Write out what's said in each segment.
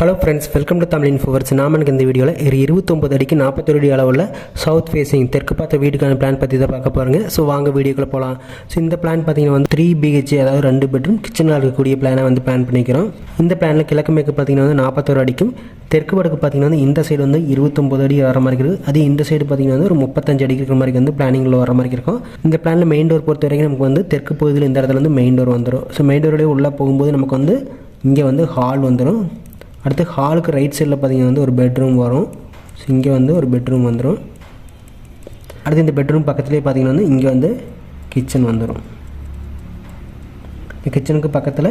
Hello friends welcome to Tamil Infoverse நாம எனக்கு இந்த வீடியோவில் ஒரு இருபத்தொம்பது அடிக்கு நாற்பத்தொரு அடி அளவில் சவுத் ஃபேஸிங் தெற்கு பார்த்த வீட்டுக்கான பிளான் பற்றி தான் பார்க்க போகிறோங்க ஸோ வாங்க வீடியோக்குள்ளே போகலாம் ஸோ இந்த பிளான் பார்த்தீங்கன்னா வந்து த்ரீ பிஹெச் அதாவது ரெண்டு பெட்ரூம் கிச்சனில் இருக்கக்கூடிய பிளானை வந்து பிளான் பண்ணிக்கிறோம். இந்த பிளானில் கிழக்கு மேற்கு பார்த்தீங்கன்னா வந்து நாற்பத்தொரு அடிக்கும். தெற்கு வடக்கு பார்த்தீங்கன்னா வந்து இந்த சைடு வந்து இருபத்தொம்பது அடி வர மாதிரி இருக்குது. அதே இந்த சைடு பார்த்தீங்கன்னா வந்து ஒரு முப்பத்தஞ்சு அடிக்கு இருக்கிற மாதிரி வந்து பிளானிங்கில் வர மாதிரி இருக்கும். இந்த பிளானில் மெயின் டோர் பொறுத்த வரைக்கும் நமக்கு வந்து தெற்கு பகுதியில் இந்த இடத்துல வந்து மெயின் டோர் வந்துடும் ஸோ மெயின் டோரோடய உள்ளே போகும்போது நமக்கு வந்து இங்கே வந்து ஹால் வந்துடும் அடுத்து ஹாலுக்கு ரைட் சைடில் பார்த்தீங்கன்னா வந்து ஒரு பெட்ரூம் வரும். ஸோ இங்கே வந்து ஒரு பெட்ரூம் வந்துடும் அடுத்து இந்த பெட்ரூம் பக்கத்துலேயே பார்த்தீங்கன்னா வந்து இங்கே வந்து கிச்சன் வந்துடும் இந்த கிச்சனுக்கு பக்கத்தில்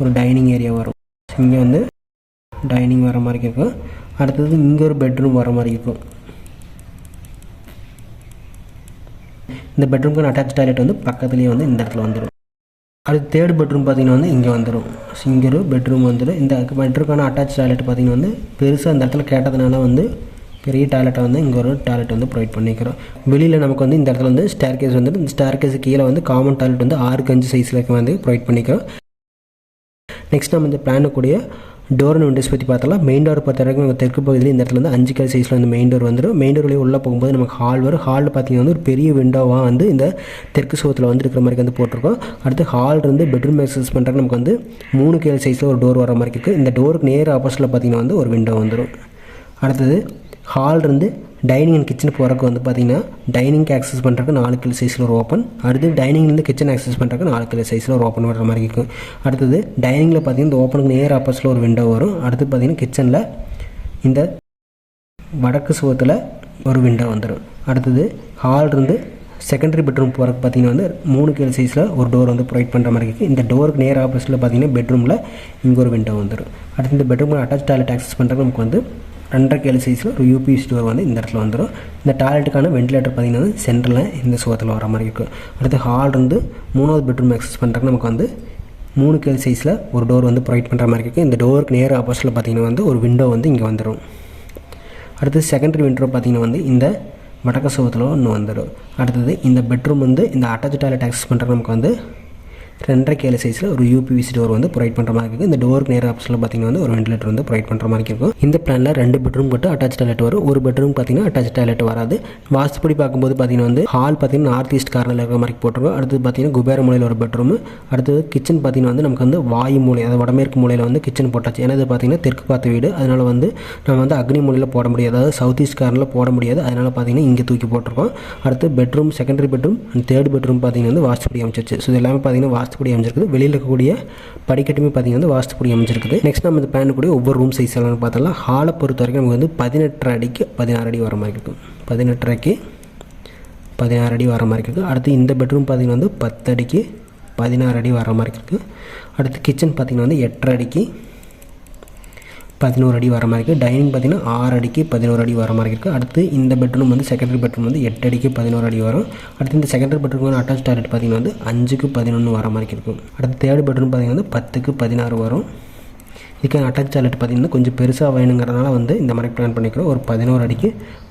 ஒரு டைனிங் ஏரியா வரும். இங்கே வந்து டைனிங் வர மாதிரி இருக்கும். அடுத்தது இங்கே ஒரு பெட்ரூம் வர மாதிரி இருக்கும். இந்த பெட்ரூம்க்கு அட்டாச் டாய்லெட் வந்து பக்கத்துலேயே வந்து இந்த இடத்துல வந்துடும் அடுத்து தேர்ட் பெட்ரூம் பார்த்தீங்கன்னா வந்து இங்கே வந்துடும் இங்கே பெட்ரூம் வந்துடும் இந்த பெட்ரூம்க்கான அட்டாச் டாய்லெட் பார்த்தீங்கன்னா வந்து பெருசாக அந்த இடத்துல கேட்டதுனால வந்து பெரிய டாய்லெட்டை வந்து இங்கே ஒரு டாய்லெட் வந்து ப்ரொவைட் பண்ணிக்கிறோம். வெளியில் நமக்கு வந்து இந்த இடத்துல வந்து ஸ்டேர் கேஸ் வந்துட்டு இந்த ஸ்டேர் கேஸ் கீழே வந்து காமன் டாய்லெட் வந்து ஆறுக்கு அஞ்சு சைஸில் வந்து ப்ரொவைட் பண்ணிக்கிறோம். நெக்ஸ்ட் நம்ம இந்த பிளானுக்குடைய டோர் விண்டோஸ் பற்றி பார்த்தலாம் மெயின் டோர் பொறுத்த வரைக்கும் நம்ம தெற்கு பகுதியில் இந்த இடத்துல வந்து அஞ்சு கால் சைஸில் வந்து மெயின் டோர் வந்துடும் மெயின் டோர் உள்ளே போகும்போது நமக்கு ஹால் வரும். ஹாலில் பார்த்தீங்கன்னா வந்து ஒரு பெரிய விண்டோவாக வந்து இந்த தெற்கு சுகத்தில் வந்து இருக்கிற மாதிரி வந்து போட்டிருக்கோம். அடுத்து ஹால் இருந்து பெட்ரூம் எக்ஸஸ் பண்ணுறதுக்கு நமக்கு வந்து மூணு கேள் சைஸில் ஒரு டோர் வர மாதிரி இருக்குது இந்த டோருக்கு நேர் ஆப்போசிட்டில் பார்த்தீங்கன்னா வந்து ஒரு விண்டோ வந்துடும் அடுத்தது ஹால் இருந்து டைனிங் அண்ட் கிச்சன் போகிறக்கு வந்து பார்த்தீங்கன்னா டைனிங்க்கு ஆக்சஸ் பண்ணுறதுக்கு நாலு கிலோ சைஸில் ஒரு ஓப்பன் அடுத்து டைனிங்லேருந்து கிச்சன் ஆக்சஸ் பண்ணுறதுக்கு நாலு கிலோ சைஸில் ஒரு ஓப்பன் வர மாதிரி இருக்கும். அடுத்தது டைனிங்கில் பார்த்தீங்கன்னா இந்த ஓப்பனுக்கு நேர் ஆப்போசிட்டில் ஒரு விண்டோ வரும். அடுத்து பார்த்தீங்கன்னா கிச்சனில் இந்த வடக்கு சுவத்தில் ஒரு விண்டோ வந்துடும் அடுத்தது ஹால் இருந்து செகண்டரி பெட்ரூம் போகிறக்கு பார்த்தீங்கன்னா வந்து மூணு கிலோ சைஸில் ஒரு டோர் வந்து ப்ரொவைட் பண்ணுற மாதிரி இருக்குது இந்த டோருக்கு நேர் ஆப்போசிட்டில் பார்த்தீங்கன்னா பெட்ரூமில் இங்கே ஒரு விண்டோ வந்துடும் அடுத்து இந்த பெட்ரூமில் அட்டாச் டாய்லெட் ஆக்சஸ் பண்ணுறதுக்கு நமக்கு வந்து ரெண்டரை கேலு சைஸில் ஒரு யூபிஎஸ் டோர் வந்து இந்த இடத்துல வந்துடும் இந்த டாய்லெட்டுக்கான வெண்டிலேட்டர் பார்த்திங்கன்னா வந்து சென்டரில் இந்த சுகத்தில் வர மாதிரி இருக்கும் அடுத்து ஹால் இருந்து மூணாவது பெட்ரூம் அக்சஸ் பண்ணுறதுக்கு நமக்கு வந்து மூணு கேல் சைஸில் ஒரு டோர் வந்து ப்ரொவைட் பண்ணுற மாதிரி இருக்குது இந்த டோருக்கு நேர் ஆப்போசிட்டில் பார்த்திங்கன்னா வந்து ஒரு விண்டோ வந்து இங்கே வந்துடும் அடுத்து செகண்டரி விண்டோ பார்த்திங்கன்னா வந்து இந்த வடக்கு சுகத்தில் ஒன்று வந்துடும் அடுத்தது இந்த பெட்ரூம் வந்து இந்த அட்டாச் டாய்லெட் ஆக்சஸ் பண்ணுறதுக்கு நமக்கு வந்து ரெண்டரை கேல சைஸில் ஒரு யூபிவிசி டோர் வந்து ப்ரொவைட் பண்ணுற மாதிரி இருக்குது இந்த டோருக்கு நேர ஆப்ஷனில் பார்த்தீங்கன்னா வந்து ஒரு வெண்டிலேட்டர் வந்து ப்ரொவைட் பண்ணுற மாதிரி இருக்கும். இந்த பிளானில் ரெண்டு பெட்ரூம் மட்டும் அட்டாச் டாய்லெட் வரும். ஒரு பெட்ரூம் பார்த்தீங்கன்னா அட்டாச் டாய்லெட் வராது. வாஸ்துப்படி பார்க்கும்போது பார்த்தீங்கன்னா வந்து ஹால் பார்த்தீங்கன்னா நார்த் ஈஸ்ட் கார்னரில் இருக்கிற மாதிரி போட்டிருக்கோம். அடுத்து பார்த்தீங்கன்னா குபேர மூலையில் ஒரு பெட்ரூம் அடுத்தது கிச்சன் பார்த்தீங்கன்னா வந்து நமக்கு வந்து வாயு மூலை அதாவது வடமேற்கு மூலையில் வந்து கிச்சன் போட்டாச்சு. ஏன்னா இது பார்த்தீங்கன்னா தெற்கு பார்த்த வீடு. அதனால் வந்து நம்ம வந்து அக்னி மூலையில் போட முடியாது. அதாவது சவுத் ஈஸ்ட் கார்னரில் போட முடியாது. அதனால் பார்த்தீங்கன்னா இங்கே தூக்கி போட்டிருக்கோம். அடுத்து bedroom secondary bedroom and third bedroom பார்த்தீங்கன்னா வந்து வாஸ்துப்படி அமைச்சிருச்சு. ஸோ இது எல்லாமே பார்த்தீங்கன்னா வாஸ்துப்படி அமைஞ்சிருக்குது. வெளியில் இருக்கக்கூடிய படிக்கட்டுமே பார்த்திங்கன்னா வந்து வாஸ்துப்படி அமைஞ்சிருக்குது. நெக்ஸ்ட் நம்ம இந்த பேன் கூட ஒவ்வொரு ரூம் சைஸ் எல்லாம் பார்த்தோம்னா ஹாலை பொறுத்த வரைக்கும் நமக்கு வந்து பதினெட்டரை அடிக்கு பதினாறு அடி வர மாதிரி இருக்கும். பதினெட்டரைக்கு பதினாறு அடி வர மாதிரி இருக்குது. அடுத்து இந்த பெட்ரூம் பார்த்திங்கன்னா வந்து பத்து அடிக்கு பதினாறு அடி வர மாதிரி இருக்குது. அடுத்து கிச்சன் பார்த்திங்கன்னா வந்து எட்டரை அடிக்கு பதினோரு அடி வர மாதிரி இருக்குது டைனிங் பார்த்திங்கன்னா ஆறு அடிக்கு பதினோரு அடி வர மாதிரி இருக்குது அடுத்து இந்த பெட்ரூம் வந்து செகண்டரி பெட்ரூம் வந்து எட்டு அடிக்கு பதினோரு அடி வரும். அடுத்து இந்த செகண்டரி பெட்ரூம் வந்து அட்டாச் டாய்லெட் பார்த்திங்கன்னா வந்து அஞ்சுக்கு பதினொன்று வர மாதிரி இருக்கும் அடுத்து தேர்ட் பெட்ரூம் பார்த்திங்கன்னா வந்து பத்துக்கு பதினாறு வரும். இதுக்கான அட்டாச் டாய்லெட் பார்த்திங்கன்னா கொஞ்சம் பெருசாக வேணுங்கிறதுனால வந்து இந்த மாதிரி பிளான் பண்ணிக்கிறோம். ஒரு பதினோரு அடிக்கு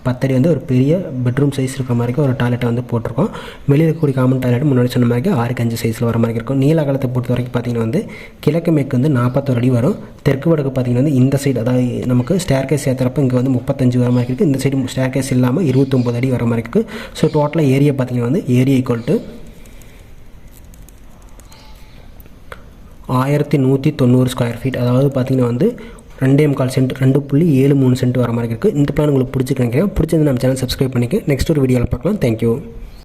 பத்தடி வந்து ஒரு பெரிய பெட்ரூம் சைஸ் இருக்கிற மாதிரி ஒரு டாய்லெட்டை வந்து போட்டிருக்கோம். வெளியில் இருக்கக்கூடிய காமன் டாய்லெட் முன்னாடி சொன்ன மாதிரி ஆறுக்கு அஞ்சு சைஸில் வர மாதிரி இருக்கும். நீல காலத்தை பொறுத்த வரைக்கும் பார்த்திங்கன்னா வந்து கிழக்கு மேற்கு வந்து நாற்பத்தோரு அடி வரும். தெற்கு வடக்கு பார்த்திங்கன்னா வந்து இந்த சைடு அதாவது நமக்கு ஸ்டேர் கேஸ் ஏற்றுறப்ப இங்கே வந்து முப்பத்தஞ்சு வர மாதிரி இருக்குது இந்த சைடு ஸ்டேர் கேஸ் இல்லாமல் இருபத்தொம்பது அடி வர மாதிரி இருக்குது ஸோ டோட்டலாக ஏரியா பார்த்திங்கன்னா வந்து ஏரியா ஈக்குவல் டு ஆயிரத்தி நூற்றி தொண்ணூறு ஸ்கொயர் ஃபீட் அதாவது பார்த்திங்கன்னா வந்து ரெண்டே முக்கால் சென்ட் ரெண்டு புள்ளி ஏழு மூணு சென்ட் வர மாதிரி இருக்குது இந்த பிளான் உங்களுக்கு பிடிச்சிருக்கேன் பிடிச்சிருந்து நம்ம சேனல் சப்ஸ்கிரைப் பண்ணிக்க நெக்ஸ்ட் ஒரு வீடியோவில் பார்க்கலாம். தேங்க்யூ